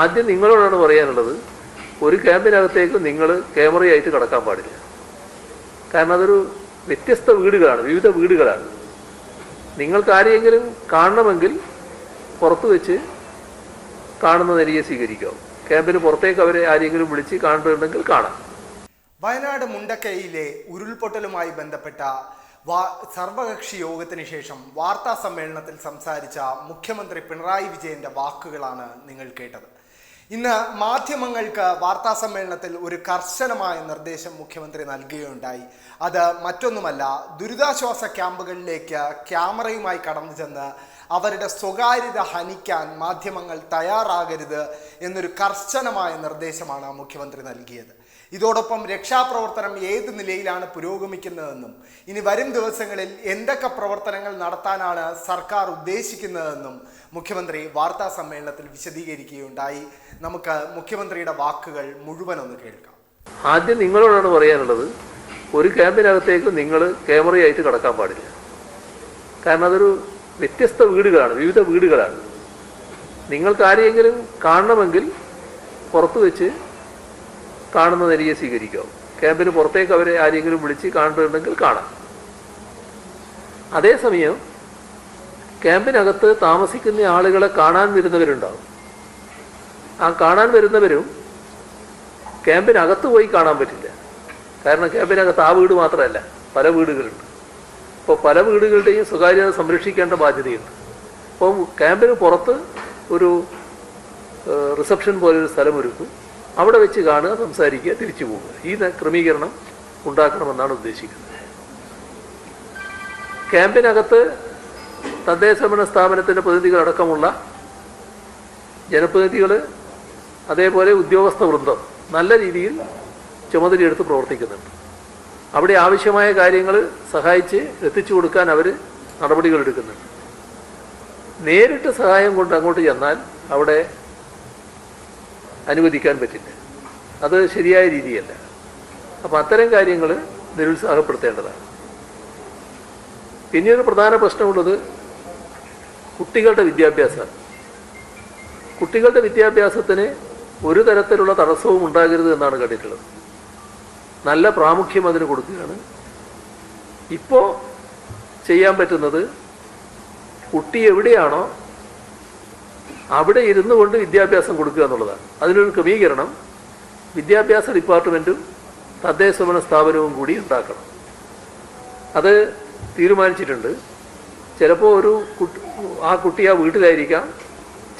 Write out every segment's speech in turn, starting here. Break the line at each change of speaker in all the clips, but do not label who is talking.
ആദ്യം നിങ്ങളോടാണ് പറയാനുള്ളത് ഒരു ക്യാമ്പിനകത്തേക്ക് നിങ്ങൾ ക്യാമറയായിട്ട് കടക്കാൻ പാടില്ല. കാരണം അതൊരു വ്യത്യസ്ത വീടുകളാണ് വിവിധ വീടുകളാണ്. നിങ്ങൾക്ക് ആരെയെങ്കിലും കാണണമെങ്കിൽ പുറത്ത് വെച്ച് കാണുന്ന നിലയെ സ്വീകരിക്കാം. ക്യാമ്പിന് പുറത്തേക്ക് അവരെ ആരെങ്കിലും വിളിച്ച് കാണുന്നുണ്ടെങ്കിൽ കാണാം.
വയനാട് മുണ്ടക്കൈയിലെ ഉരുൾപൊട്ടലുമായി ബന്ധപ്പെട്ട സർവകക്ഷി യോഗത്തിന് ശേഷം വാർത്താ സമ്മേളനത്തിൽ സംസാരിച്ച മുഖ്യമന്ത്രി പിണറായി വിജയന്റെ വാക്കുകളാണ് നിങ്ങൾ കേട്ടത്. ഇന്ന് മാധ്യമങ്ങൾക്ക് വാർത്താ സമ്മേളനത്തിൽ ഒരു കർശനമായ നിർദ്ദേശം മുഖ്യമന്ത്രി നൽകുകയുണ്ടായി. അത് മറ്റൊന്നുമല്ല ദുരിതാശ്വാസ ക്യാമ്പുകളിലേക്ക് ക്യാമറയുമായി കടന്നു ചെന്ന് അവരുടെ സ്വകാര്യത ഹനിക്കാൻ മാധ്യമങ്ങൾ തയ്യാറാകരുത് എന്നൊരു കർശനമായ നിർദ്ദേശമാണ് മുഖ്യമന്ത്രി നൽകിയത്. ഇതോടൊപ്പം രക്ഷാപ്രവർത്തനം ഏത് നിലയിലാണ് പുരോഗമിക്കുന്നതെന്നും ഇനി വരും ദിവസങ്ങളിൽ എന്തൊക്കെ പ്രവർത്തനങ്ങൾ നടത്താനാണ് സർക്കാർ ഉദ്ദേശിക്കുന്നതെന്നും മുഖ്യമന്ത്രി വാർത്താ സമ്മേളനത്തിൽ വിശദീകരിക്കുകയുണ്ടായി. നമുക്ക് മുഖ്യമന്ത്രിയുടെ വാക്കുകൾ മുഴുവൻ ഒന്ന് കേൾക്കാം.
ആദ്യം നിങ്ങളോടാണ് പറയാനുള്ളത് ഒരു ക്യാമ്പിനകത്തേക്ക് നിങ്ങൾ ക്യാമറയായിട്ട് കടക്കാൻ പാടില്ല. കാരണം അതൊരു വ്യത്യസ്ത വീടുകളാണ് വിവിധ വീടുകളാണ്. നിങ്ങൾക്ക് ആരെയെങ്കിലും കാണണമെങ്കിൽ പുറത്തു വെച്ച് കാണുന്ന നിലയെ സ്വീകരിക്കാം. ക്യാമ്പിന് പുറത്തേക്ക് അവരെ ആരെങ്കിലും വിളിച്ച് കാണുന്നുണ്ടെങ്കിൽ കാണാം. അതേസമയം ക്യാമ്പിനകത്ത് താമസിക്കുന്ന ആളുകളെ കാണാൻ വരുന്നവരുണ്ടാവും. ആ കാണാൻ വരുന്നവരും ക്യാമ്പിനകത്ത് പോയി കാണാൻ പറ്റില്ല. കാരണം ക്യാമ്പിനകത്ത് ആ വീട് മാത്രമല്ല പല വീടുകളുണ്ട്. അപ്പോൾ പല വീടുകളുടെയും സ്വകാര്യത സംരക്ഷിക്കേണ്ട ബാധ്യതയുണ്ട്. അപ്പോൾ ക്യാമ്പിന് പുറത്ത് ഒരു റിസപ്ഷൻ പോലൊരു സ്ഥലം ഒരുക്കും. അവിടെ വെച്ച് കാണുക സംസാരിക്കുക തിരിച്ചു പോവുക ഈ ക്രമീകരണം ഉണ്ടാക്കണമെന്നാണ് ഉദ്ദേശിക്കുന്നത്. ക്യാമ്പിനകത്ത് തദ്ദേശ ഭരണ സ്ഥാപനത്തിന്റെ പ്രതിനിധികളടക്കമുള്ള ജനപ്രതിനിധികൾ അതേപോലെ ഉദ്യോഗസ്ഥ വൃന്ദം നല്ല രീതിയിൽ ചുമതലയെടുത്ത് പ്രവർത്തിക്കുന്നുണ്ട്. അവിടെ ആവശ്യമായ കാര്യങ്ങൾ സഹായിച്ച് എത്തിച്ചു കൊടുക്കാൻ അവർ നടപടികൾ എടുക്കുന്നുണ്ട് നേരിട്ട് സഹായം കൊണ്ട് അങ്ങോട്ട് ചെന്നാൽ അവിടെ അനുവദിക്കാൻ പറ്റില്ല. അത് ശരിയായ രീതിയല്ല. അപ്പം അത്തരം കാര്യങ്ങൾ നിരുത്സാഹപ്പെടുത്തേണ്ടതാണ്. പിന്നീട് പ്രധാന പ്രശ്നമുള്ളത് കുട്ടികളുടെ വിദ്യാഭ്യാസം. കുട്ടികളുടെ വിദ്യാഭ്യാസത്തിന് ഒരു തരത്തിലുള്ള തടസ്സവും ഉണ്ടാകരുത് എന്നാണ് കണ്ടിട്ടുള്ളത്. നല്ല പ്രാമുഖ്യം അതിന് കൊടുക്കുകയാണ്. ഇപ്പോൾ ചെയ്യാൻ പറ്റുന്നത് കുട്ടി എവിടെയാണോ അവിടെ ഇരുന്നു കൊണ്ട് വിദ്യാഭ്യാസം കൊടുക്കുക എന്നുള്ളതാണ്. അതിനൊരു ക്രമീകരണം വിദ്യാഭ്യാസ ഡിപ്പാർട്ട്മെന്റും സമന സ്ഥാപനവും കൂടി ഉണ്ടാക്കണം. അത് തീരുമാനിച്ചിട്ടുണ്ട്. ചിലപ്പോൾ ഒരു ആ കുട്ടി ആ വീട്ടിലായിരിക്കാം.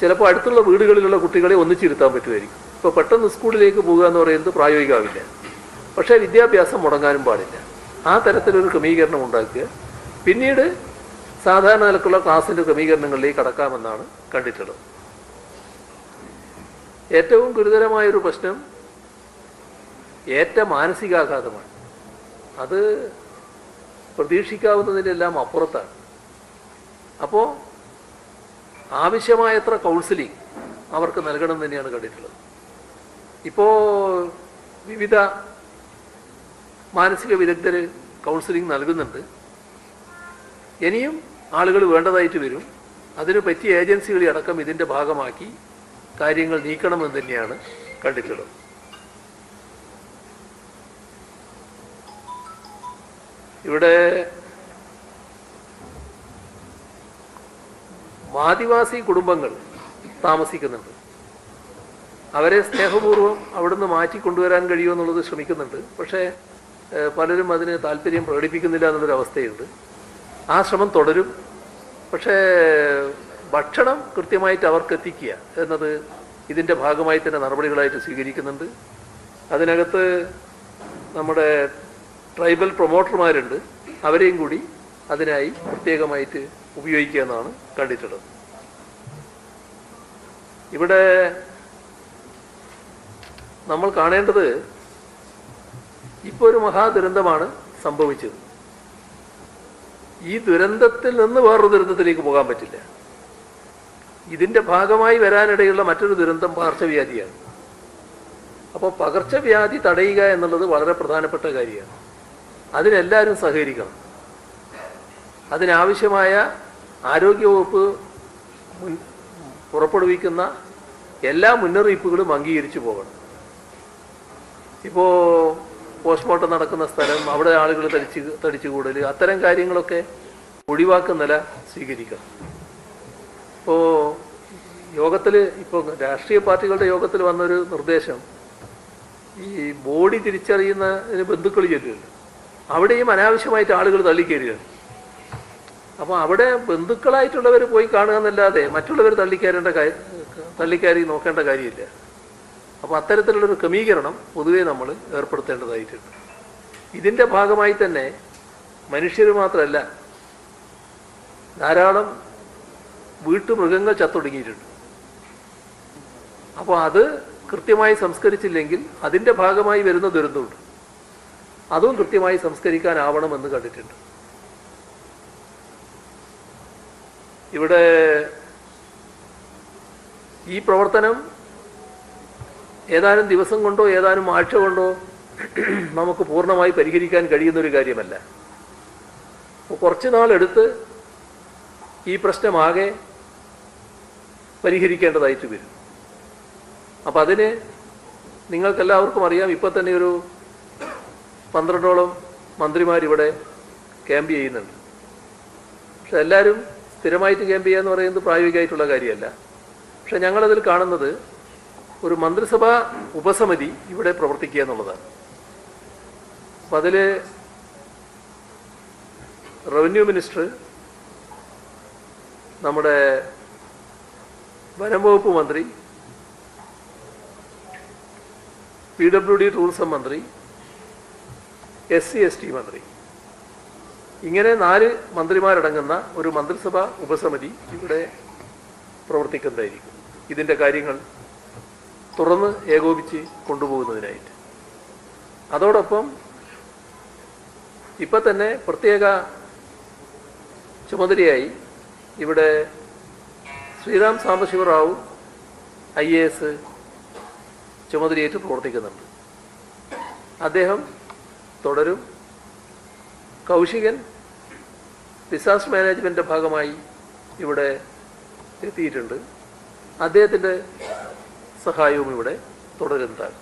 ചിലപ്പോൾ അടുത്തുള്ള വീടുകളിലുള്ള കുട്ടികളെ ഒന്നിച്ചിരുത്താൻ പറ്റുമായിരിക്കും. ഇപ്പോൾ പെട്ടെന്ന് സ്കൂളിലേക്ക് പോകുക എന്ന് പറയുന്നത് പ്രായോഗികമാവില്ല. പക്ഷേ വിദ്യാഭ്യാസം മുടങ്ങാനും പാടില്ല. ആ തരത്തിലൊരു ക്രമീകരണം ഉണ്ടാക്കുക. പിന്നീട് സാധാരണ നിലക്കുള്ള ക്ലാസ്സിന്റെ ക്രമീകരണങ്ങളിലേക്ക് കടക്കാമെന്നാണ് കണ്ടിട്ടുള്ളത്. ഏറ്റവും ഗുരുതരമായൊരു പ്രശ്നം ഏറ്റ മാനസികാഘാതമാണ്. അത് പ്രതീക്ഷിക്കാവുന്നതിനെല്ലാം അപ്പുറത്താണ്. അപ്പോൾ ആവശ്യമായത്ര കൗൺസിലിംഗ് അവർക്ക് നൽകണം തന്നെയാണ് കണ്ടിട്ടുള്ളത്. ഇപ്പോൾ വിവിധ മാനസിക വിദഗ്ധർ കൗൺസിലിംഗ് നൽകുന്നുണ്ട്. ഇനിയും ആളുകൾ വേണ്ടതായിട്ട് വരും. അതിന് പറ്റിയ ഏജൻസികളെ അടക്കം ഇതിന്റെ ഭാഗമാക്കി കാര്യങ്ങൾ നീക്കണമെന്ന് തന്നെയാണ് കണ്ടിട്ടുള്ളത്. ഇവിടെ ആദിവാസി കുടുംബങ്ങൾ താമസിക്കുന്നുണ്ട്. അവരെ സ്നേഹപൂർവം അവിടുന്ന് മാറ്റി കൊണ്ടുവരാൻ കഴിയുമോ എന്നുള്ളത് ശ്രമിക്കുന്നുണ്ട്. പക്ഷേ പലരും അതിന് താല്പര്യം പ്രകടിപ്പിക്കുന്നില്ല എന്നുള്ളൊരു അവസ്ഥയുണ്ട് ആ ശ്രമം തുടരും. പക്ഷേ ഭക്ഷണം കൃത്യമായിട്ട് അവർക്ക് എത്തിക്കുക എന്നത് ഇതിന്റെ ഭാഗമായി തന്നെ നടപടികളായിട്ട് സ്വീകരിക്കുന്നുണ്ട്. അതിനകത്ത് നമ്മുടെ ട്രൈബൽ പ്രൊമോട്ടർമാരുണ്ട്. അവരെയും കൂടി അതിനായി പ്രത്യേകമായിട്ട് ഉപയോഗിക്കുക എന്നാണ് കണ്ടിട്ടുള്ളത്. ഇവിടെ നമ്മൾ കാണേണ്ടത് ഇപ്പോൾ ഒരു മഹാദുരന്തമാണ് സംഭവിച്ചത്. ഈ ദുരന്തത്തിൽ നിന്ന് വേറൊരു ദുരന്തത്തിലേക്ക് പോകാൻ പറ്റില്ല. ഇതിന്റെ ഭാഗമായി വരാനിടയുള്ള മറ്റൊരു ദുരന്തം പകർച്ചവ്യാധിയാണ് അപ്പോൾ പകർച്ചവ്യാധി തടയുക എന്നുള്ളത് വളരെ പ്രധാനപ്പെട്ട കാര്യമാണ്. അതിനെല്ലാവരും സഹകരിക്കണം. അതിനാവശ്യമായ ആരോഗ്യവകുപ്പ് മുൻ പുറപ്പെടുവിക്കുന്ന എല്ലാ മുന്നറിയിപ്പുകളും അംഗീകരിച്ചു പോകണം. ഇപ്പോൾ പോസ്റ്റ്മോർട്ടം നടക്കുന്ന സ്ഥലം അവിടെ ആളുകൾ തടിച്ച് തടിച്ചുകൂടൽ അത്തരം കാര്യങ്ങളൊക്കെ ഒഴിവാക്കുന്ന നില സ്വീകരിക്കണം. ഇപ്പോൾ യോഗത്തിൽ ഇപ്പോൾ രാഷ്ട്രീയ പാർട്ടികളുടെ യോഗത്തിൽ വന്നൊരു നിർദ്ദേശം. ഈ ബോഡി തിരിച്ചറിയുന്നതിന് ബന്ധുക്കൾ ചെല്ലുമല്ലോ അവിടെയും അനാവശ്യമായിട്ട് ആളുകൾ തള്ളിക്കയറുകയാണ് അപ്പോൾ അവിടെ ബന്ധുക്കളായിട്ടുള്ളവർ പോയി കാണുക എന്നല്ലാതെ മറ്റുള്ളവർ തള്ളിക്കയറേണ്ട തള്ളിക്കയറി നോക്കേണ്ട കാര്യമില്ല. അപ്പോൾ അത്തരത്തിലുള്ളൊരു ക്രമീകരണം പൊതുവെ നമ്മൾ ഏർപ്പെടുത്തേണ്ടതായിട്ടുണ്ട്. ഇതിന്റെ ഭാഗമായി തന്നെ മനുഷ്യർ മാത്രമല്ല ധാരാളം വീട്ടുമൃഗങ്ങൾ ചത്തൊടുങ്ങിയിട്ടുണ്ട്. അപ്പോൾ അത് കൃത്യമായി സംസ്കരിച്ചില്ലെങ്കിൽ അതിന്റെ ഭാഗമായി വരുന്ന ദുരന്തമുണ്ട്. അതും കൃത്യമായി സംസ്കരിക്കാനാവണമെന്ന് കണ്ടിട്ടുണ്ട്. ഇവിടെ ഈ പ്രവർത്തനം ഏതാനും ദിവസം കൊണ്ടോ ഏതാനും ആഴ്ച കൊണ്ടോ നമുക്ക് പൂർണമായി പരിഹരിക്കാൻ കഴിയുന്ന ഒരു കാര്യമല്ല. അപ്പോൾ കുറച്ച് നാളെടുത്ത് ഈ പ്രശ്നമാകെ പരിഹരിക്കേണ്ടതായിട്ട് വരും. അപ്പം അതിന് നിങ്ങൾക്കെല്ലാവർക്കും അറിയാം ഇപ്പം തന്നെ ഒരു പന്ത്രണ്ടോളം മന്ത്രിമാരിവിടെ ക്യാമ്പ് ചെയ്യുന്നുണ്ട്. പക്ഷെ എല്ലാവരും സ്ഥിരമായിട്ട് ക്യാമ്പ് ചെയ്യുക എന്ന് പറയുന്നത് പ്രായോഗികമായിട്ടുള്ള കാര്യമല്ല. പക്ഷെ ഞങ്ങളതിൽ കാണുന്നത് ഒരു മന്ത്രിസഭാ ഉപസമിതി ഇവിടെ പ്രവർത്തിക്കുക എന്നുള്ളതാണ്. അപ്പം അതിൽ റവന്യൂ മിനിസ്റ്റർ നമ്മുടെ വനം വകുപ്പ് മന്ത്രി പി ഡബ്ല്യു ഡി ടൂറിസം മന്ത്രി എസ് സി എസ് ടി മന്ത്രി. ഇങ്ങനെ നാല് മന്ത്രിമാരടങ്ങുന്ന ഒരു മന്ത്രിസഭാ ഉപസമിതി ഇവിടെ പ്രവർത്തിക്കുന്നതായിരിക്കും. ഇതിന്റെ കാര്യങ്ങൾ തുറന്ന് ഏകോപിച്ച് കൊണ്ടുപോകുന്നതിനായിട്ട്. അതോടൊപ്പം ഇപ്പം തന്നെ പ്രത്യേക ചുമതലയായി ഇവിടെ Sriram Sambasiva Rao I A S ചുമതലയേറ്റ് പ്രവർത്തിക്കുന്നുണ്ട്. അദ്ദേഹം തുടരും. കൗശികൻ ഡിസാസ്റ്റർ മാനേജ്മെന്റിന്റെ ഭാഗമായി ഇവിടെ എത്തിയിട്ടുണ്ട്. അദ്ദേഹത്തിന്റെ സഹായവും ഇവിടെ തുടരുന്നതാണ്.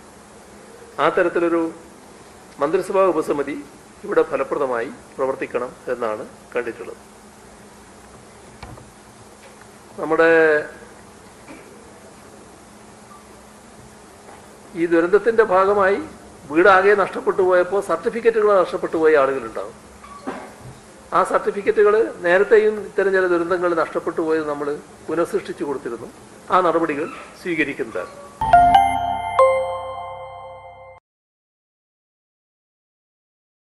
ആ തരത്തിലൊരു മന്ത്രിസഭാ ഉപസമിതി ഇവിടെ ഫലപ്രദമായി പ്രവർത്തിക്കണം എന്നാണ് കണ്ടിട്ടുള്ളത്. നമ്മുടെ ഈ ദുരന്തത്തിന്റെ ഭാഗമായി വീടാകെ നഷ്ടപ്പെട്ടു പോയപ്പോൾ സർട്ടിഫിക്കറ്റുകൾ നഷ്ടപ്പെട്ടു പോയ ആളുകളുണ്ടാവും. ആ സർട്ടിഫിക്കറ്റുകൾ നേരത്തെയും ഇത്തരം ചില ദുരന്തങ്ങൾ നഷ്ടപ്പെട്ടു പോയത് നമ്മൾ പുനഃസൃഷ്ടിച്ചു കൊടുത്തിരുന്നു. ആ നടപടികൾ സ്വീകരിക്കുന്നതാണ്.